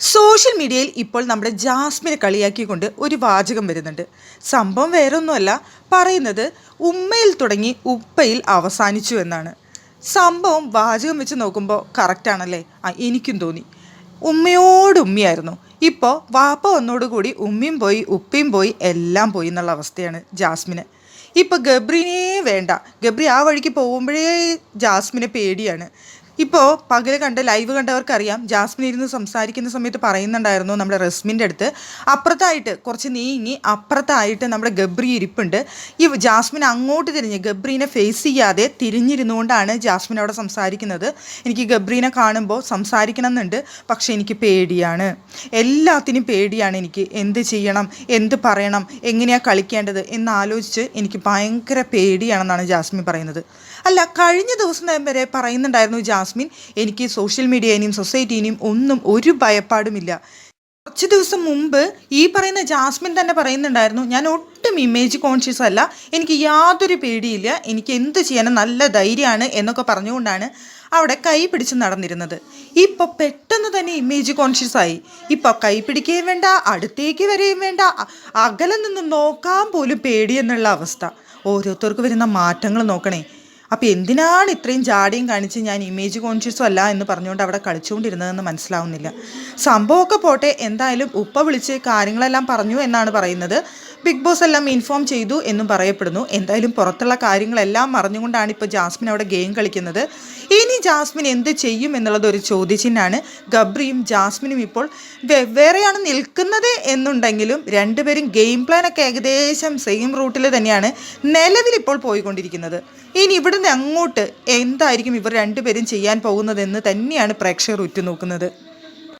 Social മീഡിയയിൽ ഇപ്പോൾ നമ്മുടെ ജാസ്മിനെ കളിയാക്കിക്കൊണ്ട് ഒരു വാചകം വരുന്നുണ്ട്. സംഭവം വേറൊന്നുമല്ല പറയുന്നത് ഉമ്മയിൽ തുടങ്ങി ഉപ്പയിൽ അവസാനിച്ചു എന്നാണ്. സംഭവം വാചകം വെച്ച് നോക്കുമ്പോൾ കറക്റ്റാണല്ലേ ആ എനിക്കും തോന്നി. ഉമ്മയോട് ഉമ്മയായിരുന്നു. ഇപ്പോൾ വാപ്പ വന്നോടുകൂടി ഉമ്മയും പോയി ഉപ്പയും പോയി എല്ലാം പോയി എന്നുള്ള അവസ്ഥയാണ് ജാസ്മിന്. ഇപ്പോൾ ഗബ്രിനെ വേണ്ട. ഗബ്രി ആ വഴിക്ക് പോകുമ്പോഴേ ജാസ്മിനെ പേടിയാണ്. ഇപ്പോൾ പകൽ കണ്ട് ലൈവ് കണ്ടവർക്കറിയാം ജാസ്മിൻ ഇരുന്ന് സംസാരിക്കുന്ന സമയത്ത് പറയുന്നുണ്ടായിരുന്നു നമ്മുടെ റസ്മിന്റെ അടുത്ത് അപ്പുറത്തായിട്ട് കുറച്ച് നീങ്ങി അപ്പുറത്തായിട്ട് നമ്മുടെ ഗബ്രി ഇരിപ്പുണ്ട്. ഈ ജാസ്മിൻ അങ്ങോട്ട് തിരിഞ്ഞ് ഗബ്രീനെ ഫേസ് ചെയ്യാതെ തിരിഞ്ഞിരുന്നുകൊണ്ടാണ് ജാസ്മിൻ അവിടെ സംസാരിക്കുന്നത്. എനിക്ക് ഗബ്രീനെ കാണുമ്പോൾ സംസാരിക്കണം എന്നുണ്ട് പക്ഷേ എനിക്ക് പേടിയാണ്. എല്ലാത്തിനും പേടിയാണ് എനിക്ക്. എന്ത് ചെയ്യണം? എന്ത് പറയണം? എങ്ങനെയാണ് കളിക്കേണ്ടത്? എന്നാലോചിച്ച് എനിക്ക് ഭയങ്കര പേടിയാണെന്നാണ് ജാസ്മിൻ പറയുന്നത്. അല്ല കഴിഞ്ഞ ദിവസം വരെ പറയുന്നുണ്ടായിരുന്നു ജാസ്മിൻ എനിക്ക് സോഷ്യൽ മീഡിയേനെയും സൊസൈറ്റീനെയും ഒന്നും ഒരു ഭയപ്പാടുമില്ല. കുറച്ച് ദിവസം മുമ്പ് ഈ പറയുന്ന ജാസ്മിൻ തന്നെ പറയുന്നുണ്ടായിരുന്നു ഞാൻ ഒട്ടും ഇമേജ് കോൺഷ്യസ് അല്ല എനിക്ക് യാതൊരു പേടിയില്ല എനിക്ക് എന്ത് ചെയ്യാനും നല്ല ധൈര്യമാണ് എന്നൊക്കെ പറഞ്ഞുകൊണ്ടാണ് അവിടെ കൈ പിടിച്ച് നടന്നിരുന്നത്. ഇപ്പോൾ പെട്ടെന്ന് തന്നെ ഇമേജ് കോൺഷ്യസ് ആയി. ഇപ്പോൾ കൈ പിടിക്കുകയും വേണ്ട അടുത്തേക്ക് വരികയും വേണ്ട അകലെ നിന്ന് നോക്കാൻ പോലും പേടിയെന്നുള്ള അവസ്ഥ. ഓരോരുത്തർക്ക് വരുന്ന മാറ്റങ്ങൾ നോക്കണേ. അപ്പോൾ എന്തിനാണ് ഇത്രയും ജാടിയും കാണിച്ച് ഞാൻ ഇമേജ് കോൺഷ്യസും അല്ല എന്ന് പറഞ്ഞുകൊണ്ട് അവിടെ കളിച്ചുകൊണ്ടിരുന്നതെന്ന് മനസ്സിലാവുന്നില്ല. സംഭവമൊക്കെ പോട്ടെ എന്തായാലും ഉപ്പ വിളിച്ച് കാര്യങ്ങളെല്ലാം പറഞ്ഞു എന്നാണ് പറയുന്നത്. ബിഗ് ബോസ് എല്ലാം ഇൻഫോം ചെയ്തു എന്നും പറയപ്പെടുന്നു. എന്തായാലും പുറത്തുള്ള കാര്യങ്ങളെല്ലാം മറിഞ്ഞുകൊണ്ടാണ് ഇപ്പോൾ ജാസ്മിൻ അവിടെ ഗെയിം കളിക്കുന്നത്. ഇനി ജാസ്മിൻ എന്ത് ചെയ്യും എന്നുള്ളത് ഒരു ചോദ്യചിഹ്നമാണ്. ഗബ്രിയും ജാസ്മിനും ഇപ്പോൾ വെവ്വേറെയാണ് നിൽക്കുന്നത് എന്നുണ്ടെങ്കിലും രണ്ടുപേരും ഗെയിം പ്ലാൻ ഒക്കെ ഏകദേശം സെയിം റൂട്ടിൽ തന്നെയാണ് നിലവിൽ ഇപ്പോൾ പോയിക്കൊണ്ടിരിക്കുന്നത്. ഇനി ഇവിടുന്ന് അങ്ങോട്ട് എന്തായിരിക്കും ഇവർ രണ്ടുപേരും ചെയ്യാൻ പോകുന്നതെന്ന് തന്നെയാണ് പ്രേക്ഷകർ ഉറ്റുനോക്കുന്നത്.